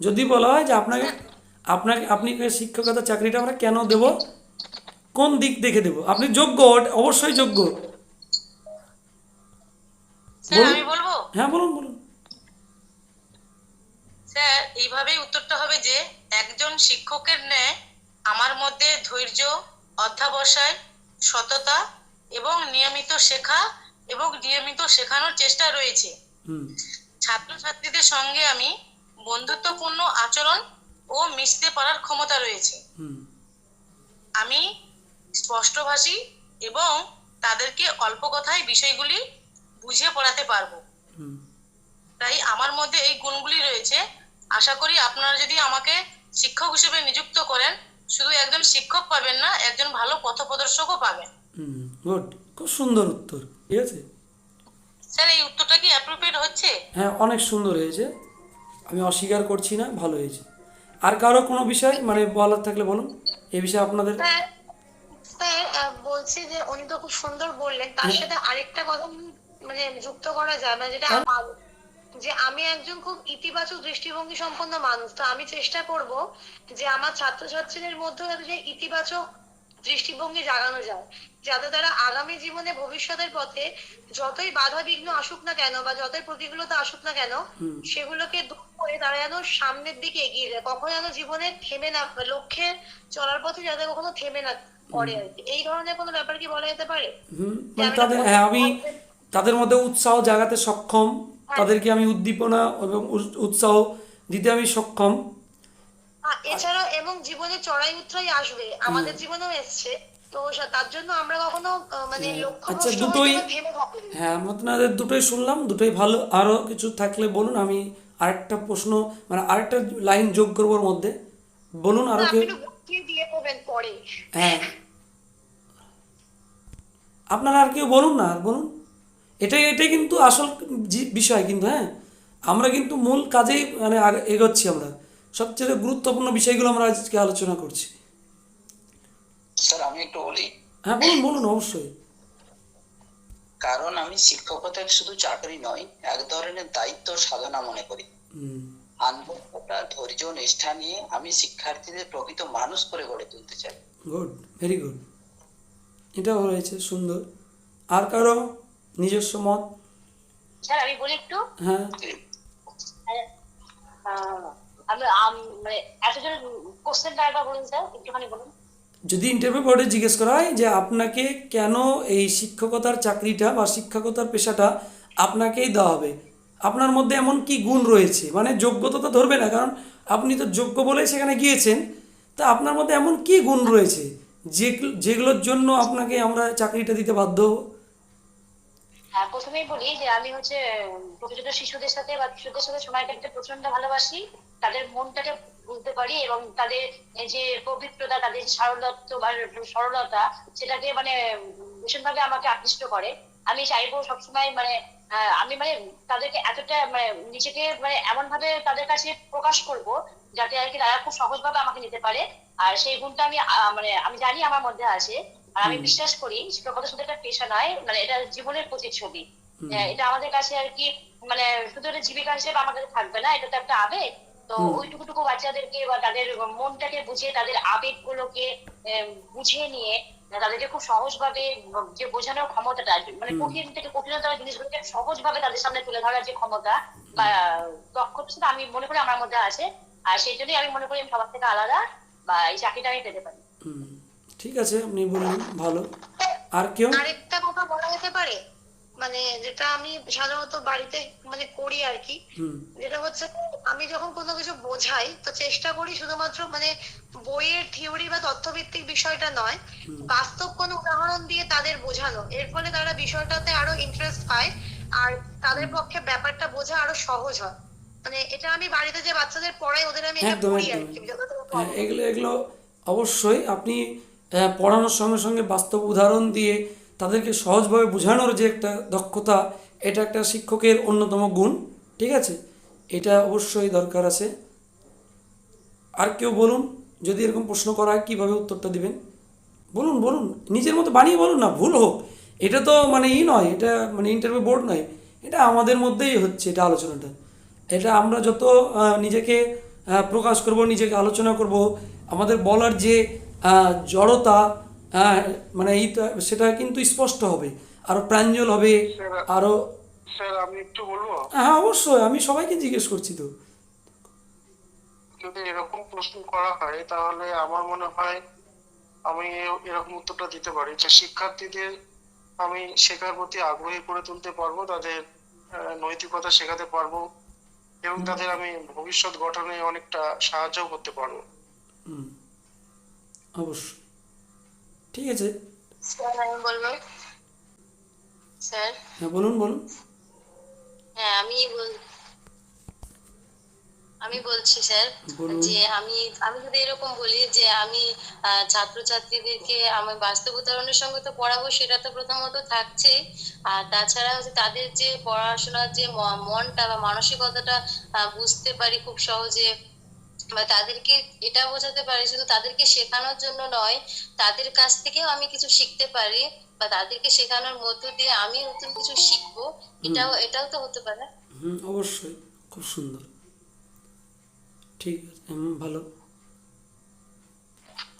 যদি বলা হয় যে আপনাকে আপনাকে আপনি শিক্ষকতা চাকরিটা আমরা কেন দেব? কোন দিক দেখে দেব? আপনি যোগ্য অবশ্যই যোগ্য। স্যার বলুন। আমি বলব? হ্যাঁ বলুন বলুন। স্যার এইভাবেই উত্তরটা হবে যে একজন শিক্ষকের ন্যায় আমার মধ্যে ধৈর্য অধ্যাবসায় সততা এবং নিয়মিত শেখা এবং নিয়মিত শেখানোর চেষ্টা রয়েছে। ছাত্রছাত্রীদের সঙ্গে আমি বন্ধুত্বপূর্ণ আচরণ ও মিশতে পারার ক্ষমতা রয়েছে। আমি স্পষ্টভাষী এবং তাদেরকে অল্প কথায় বিষয়গুলি বুঝিয়ে পড়াতে পারব। তাই আমার মধ্যে এই গুণগুলি রয়েছে। আশা করি আপনারা যদি আমাকে শিক্ষক হিসেবে নিযুক্ত করেন শুধু একজন শিক্ষক পাবেন না একজন ভালো পথ পথপ্রদর্শকও পাবেন। গুড খুব সুন্দর উত্তর ঠিক আছে? স্যার এই উত্তরটা কি অ্যাপ্রোপ্রিয়েট হচ্ছে? হ্যাঁ অনেক সুন্দর হয়েছে। আমি অস্বীকার করছি না ভালো হয়েছে আর কারও কোনো বিষয় মানে বলার থাকলে বলুন এই বিষয়ে আপনাদের বলছি যে উনি তো খুব সুন্দর বললেন তার হ্যাঁ। সাথে আরেকটা কথা মানে যুক্ত করা যায় মানে যেটা হ্যাঁ। যে আমি একজন খুব ইতিবাচক দৃষ্টিভঙ্গি সম্পন্ন মানুষ তো আমি চেষ্টা করব যে আমার ছাত্রছাত্রীদের মধ্যে যে ইতিবাচক দৃষ্টিভঙ্গি জাগানো যায় যাতে তারা আগামী জীবনে ভবিষ্যতের পথে যতই বাধা বিঘ্ন আসুক না কেন বা যতই প্রতিকূলতা আসুক না কেন সেগুলোকে দূর করে তারা যেন সামনের দিকে এগিয়ে যায় কখনো যেন জীবনে থেমে না লক্ষ্যে চলার পথে যাতে কখনো থেমে না পড়ে আর কি। এই ধরনের কোনো ব্যাপার কি বলা যেতে পারে? মানে আমি তাদের হ্যাঁ আমি তাদের মধ্যে উৎসাহ জাগাতে সক্ষম তাদেরকে আমি উদ্দীপনা এবং উৎসাহ দিতে আমি সক্ষম। এবং জীবনে চড়াই উতরাই আসবে আমাদের জীবনেও এসছে। তো তার জন্য আমরা কখনো মানে লক্ষ্য আচ্ছা, দুটোই-। হ্যাঁ আপনাদের দুটোই শুনলাম দুটোই ভালো। আরও কিছু থাকলে বলুন আমি আরেকটা প্রশ্ন মানে আরেকটা লাইন যোগ করব ওর মধ্যে। বলুন করবেন পরে। হ্যাঁ। আপনারা আর কেউ বলুন না আর বলুন। এটাই এটাই কিন্তু আসল বিষয় কিন্তু হ্যাঁ। আমরা কিন্তু মূল কাজেই মানে এগোচ্ছি আমরা। সবচেয়ে গুরুত্বপূর্ণ বিষয়গুলো আমরা আজকে আলোচনা করছি। স্যার আমি একটু বলি। হ্যাঁ বলুন বলুন অবশ্যই। কারণ আমি শিক্ষকতাকে শুধু চাকরি নয় এক ধরনের দায়িত্ব সাধনা মনে করি। হুম। আন্তরিকতা ধৈর্য নিষ্ঠা নিয়ে আমি শিক্ষার্থীদের প্রকৃত মানুষ করে গড়ে তুলতে চাই। Good very good. এটাও রয়েছে সুন্দর। আর কারও নিজস্ব মত? স্যার আমি বলি একটু। হ্যাঁ। আমি মানে এতজন কোশ্চেনটা একবার বলুন স্যার একটুখানি বলুন। যদি ইন্টারভিউ বোর্ডে জিজ্ঞেস করা হয় যে আপনাকে কেন এই শিক্ষকতার চাকরিটা বা শিক্ষকতার পেশাটা আপনাকেই দেওয়া হবে? আপনার মধ্যে এমন কি গুণ রয়েছে? মানে যোগ্যতা তো ধরবে না কারণ আপনি তো যোগ্য বলেই সেখানে গিয়েছেন। তা আপনার মধ্যে এমন কি গুণ রয়েছে যেগুলো যেগুলোর জন্য আপনাকে আমরা চাকরিটা দিতে বাধ্য হব? হ্যাঁ প্রথমেই বলি যে আমি হচ্ছে ছোট শিশুদের সাথে বা শিশুদের সাথে সময় কাটাতে প্রচণ্ড ভালোবাসি। তাদের মনটাকে বুঝতে পারি এবং তাদের যে পবিত্রতা তাদের সরলত্ব বা সরলতা সেটাকে মানে ভীষণভাবে আমাকে আকৃষ্ট করে। আমি চাইব সবসময় মানে আহ, আমি মানে তাদেরকে এতটা মানে নিজেকে মানে এমন ভাবে তাদের কাছে প্রকাশ করব যাতে আর কি তারা খুব সহজভাবে আমাকে নিতে পারে। আর সেই গুণটা আমি মানে আমি জানি আমার মধ্যে আছে। আর আমি বিশ্বাস করি শিক্ষকতা শুধু একটা পেশা নয় মানে এটা জীবনের প্রতিচ্ছবি। আহ, এটা আমাদের কাছে আর কি মানে শুধু একটা জীবিকা হিসেবে আমাদের থাকবে না এটা তো একটা আবেগ। তো ওইটুকুটুকু বাচ্চাদেরকে বা তাদের মনটাকে বুঝিয়ে তাদের আবেগগুলোকে বুঝিয়ে নিয়ে তাদেরকে খুব সহজভাবে যে বোঝানোর ক্ষমতাটা মানে কঠিন থেকে কঠিনতর জিনিসগুলোকে সহজভাবে তাদের সামনে তুলে ধরার যে ক্ষমতা বা দক্ষতা সেটা আমি মনে করি আমার মধ্যে আছে। আর সেই জন্যই আমি মনে করি আমি সবার থেকে আলাদা বা এই চাকরিটা আমি পেতে পারি। হুম, ঠিক আছে আপনি বলুন ভালো। আর কেউ? আরেকটা কথা বলা যেতে পারে মানে যেটা আমি সাধারণত বাড়িতে মানে করি আর কি। হুম। যেটা হচ্ছে আমি যখন কোনো কিছু বোঝাই তো চেষ্টা করি শুধুমাত্র মানে বইয়ের থিওরি বা তথ্যভিত্তিক বিষয়টা নয় বাস্তব কোনো উদাহরণ দিয়ে তাদের বোঝানো। এর ফলে তারা বিষয়টাতে আরও ইন্টারেস্ট পায় আর তাদের পক্ষে ব্যাপারটা বোঝা আরও সহজ হয়। মানে এটা আমি বাড়িতে যে বাচ্চাদের পড়াই ওদের আমি এটা একদম আর কি হ্যাঁ এগুলো এগুলো অবশ্যই আপনি আহ, পড়ানোর সঙ্গে সঙ্গে বাস্তব উদাহরণ দিয়ে তাদেরকে সহজভাবে বোঝানোর যে একটা দক্ষতা এটা একটা শিক্ষকের অন্যতম গুণ ঠিক আছে? এটা অবশ্যই দরকার আছে। আর কেউ বলুন যদি এরকম প্রশ্ন করা হয় কীভাবে উত্তরটা দিবেন? বলুন বলুন নিজের মতো বানিয়ে বলুন না ভুল হোক। এটা তো মানে ই নয় এটা মানে ইন্টারভিউ বোর্ড নয় এটা আমাদের মধ্যেই হচ্ছে এটা আলোচনাটা। এটা আমরা যত নিজেকে প্রকাশ করব নিজেকে আলোচনা করব আমাদের বলার যে জড়তা মানে এইটা সেটা কিন্তু স্পষ্ট হবে আরও প্রাঞ্জল হবে আরও স্যার আমি একটু বলব? হ্যাঁ অবশ্যই আমি সবাইকে জিজ্ঞেস করছি তো। যদি এরকম প্রশ্ন করা হয় তাহলে আমার মনে হয় আমি এরকম উত্তরটা দিতে পারি যে শিক্ষার্থীদের আমি শেখার প্রতি আগ্রহী করে তুলতে পারব তাদের নৈতিকতা শেখাতে পারব এবং তাদের আমি ভবিষ্যৎ গঠনে অনেকটা সাহায্য করতে পারব। অবশ্যই। ঠিক আছে। স্যার আমি বলব স্যার। হ্যাঁ বলুন বলুন। হ্যাঁ আমি বল- আমি বলছি স্যার যে আমি আমি যদি এরকম বলি যে আমি ছাত্রছাত্রীদেরকে আমি বাস্তব উদাহরণের সঙ্গে তো পড়াবো সেটা তো প্রথমত থাকছে আর তাছাড়া হচ্ছে তাদের যে পড়াশোনার যে মনটা বা মানসিকতাটা বুঝতে পারি খুব সহজে বা তাদেরকে এটা বোঝাতে পারি শুধু তাদেরকে শেখানোর জন্য নয় তাদের কাছ থেকেও আমি কিছু শিখতে পারি। বা তাদেরকে শেখানোর মধ্য দিয়ে আমি নতুন কিছু শিখব এটাও এটাও তো হতে পারে। হুম অবশ্যই খুব সুন্দর। ঠিক আছে ভালো।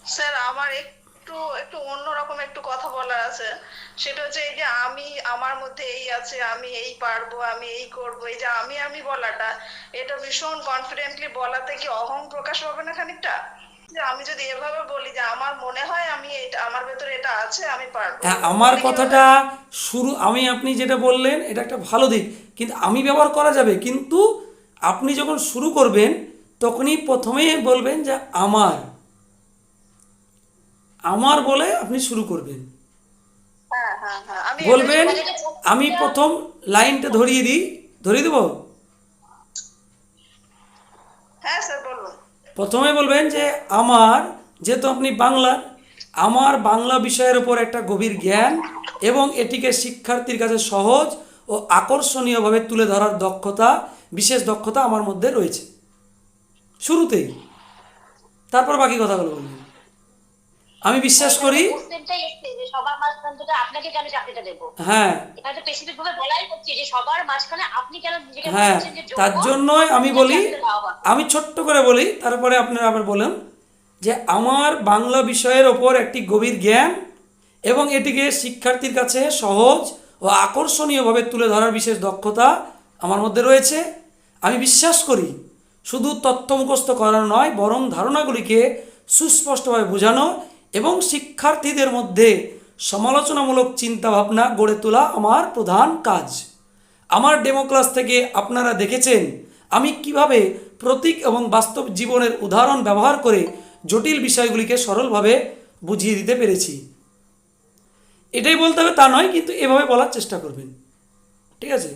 স্যার আমার একটু একটু অন্যরকম একটু কথা বলার আছে। সেটা হচ্ছে এই যে আমি আমার মধ্যে এই আছে আমি এই পারব আমি এই করব এই যে আমি আমি বলাটা এটা ভীষণ কনফিডেন্টলি বলাতে কি অহং প্রকাশ পাবে না খানিকটা? আমি যদি এভাবে বলি যে আমার মনে হয় আমি এটা আমার ভেতরে এটা আছে আমি পারব। হ্যাঁ আমার? কথাটা শুরু আমি আপনি যেটা বললেন এটা একটা ভালো দিক। কিন্তু আমি ব্যবহার করা যাবে কিন্তু আপনি যখন শুরু করবেন তখনই প্রথমেই বলবেন যে আমার। আমার বলে আপনি শুরু করবেন। হ্যাঁ হ্যাঁ বলবেন আমি প্রথম লাইনটা ধরিয়ে দিই ধরিয়ে দেবো? হ্যাঁ স্যার প্রথমে বলবেন যে আমার, যেহেতু আপনি বাংলা আমার বাংলা বিষয়ের উপর একটা গভীর জ্ঞান এবং এটিকে শিক্ষার্থীর কাছে সহজ ও আকর্ষণীয়ভাবে তুলে ধরার দক্ষতা, বিশেষ দক্ষতা আমার মধ্যে রয়েছে। শুরুতেই। তারপর বাকি কথাগুলো বলবেন। আমি বিশ্বাস করি হ্যাঁ হ্যাঁ? তার জন্যই আমি বলি। আমি ছোট্ট করে বলি তারপরে আপনারা আবার বলেন যে আমার বাংলা বিষয়ের ওপর একটি গভীর জ্ঞান এবং এটিকে শিক্ষার্থীর কাছে সহজ ও আকর্ষণীয়ভাবে তুলে ধরার বিশেষ দক্ষতা আমার মধ্যে রয়েছে আমি বিশ্বাস করি শুধু তথ্য মুখস্থ করানো নয় বরং ধারণাগুলিকে সুস্পষ্টভাবে বোঝানো এবং শিক্ষার্থীদের মধ্যে সমালোচনামূলক চিন্তাভাবনা গড়ে তোলা আমার প্রধান কাজ। আমার ডেমো ক্লাস থেকে আপনারা দেখেছেন, আমি কীভাবে প্রতীক এবং বাস্তব জীবনের উদাহরণ ব্যবহার করে জটিল বিষয়গুলিকে সরলভাবে বুঝিয়ে দিতে পেরেছি। এটাই বলতে হবে তা নয়, কিন্তু এভাবে বলার চেষ্টা করবেন। ঠিক আছে?